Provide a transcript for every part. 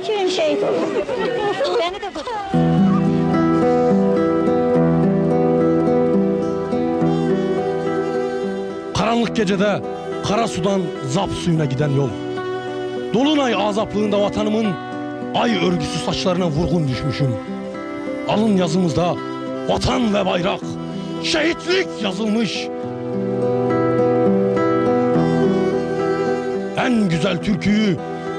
kimim şehit olsun. Beni de. Karanlık gecede kara sudan zap suyuna giden yol. Dolunay azaplığında vatanımın ay örgüsü saçlarına vurgun düşmüşüm. Alın yazımızda vatan ve bayrak, şehitlik yazılmış. En güzel türküyü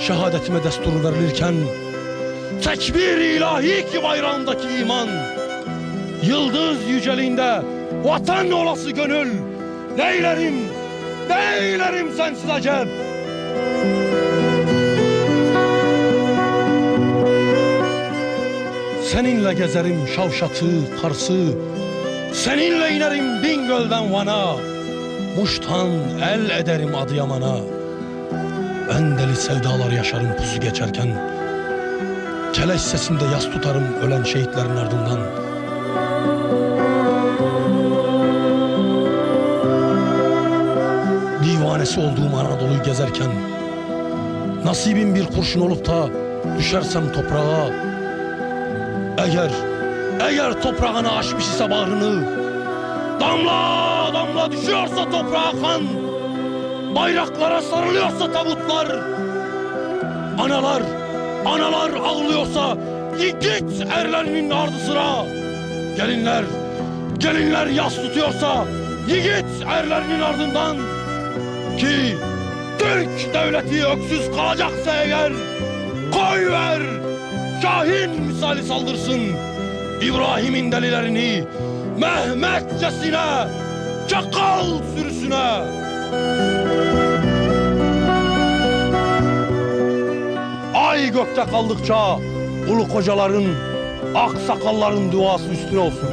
şehadetime destur verilirken Tekbir ilahi ki bayrağındaki iman Yıldız yüceliğinde vatan olası gönül Neylerim, neylerim sensiz acep Seninle gezerim Şavşat'ı, Kars'ı Seninle inerim Bingöl'den Van'a Muş'tan el ederim Adıyaman'a Ben deli sevdalar yaşarım pusu geçerken. Keleş sesinde yas tutarım ölen şehitlerin ardından. Divanesi olduğum Anadolu'yu gezerken Nasibim bir kurşun olup da düşersem toprağa Eğer, eğer toprağını aşmış ise bağrını Damla damla düşüyorsa toprağa kan Bayraklara sarılıyorsa tabutlar Analar, analar ağlıyorsa Yiğit erlerinin ardı sıra Gelinler, gelinler yas tutuyorsa Yiğit erlerinin ardından. Ki Türk devleti öksüz kalacaksa eğer Koy ver Şahin misali saldırsın. İbrahim'in delilerini Mehmetçesine Çakal sürüsüne Gökte kaldıkça ulu kocaların, ak sakalların duası üstüne olsun.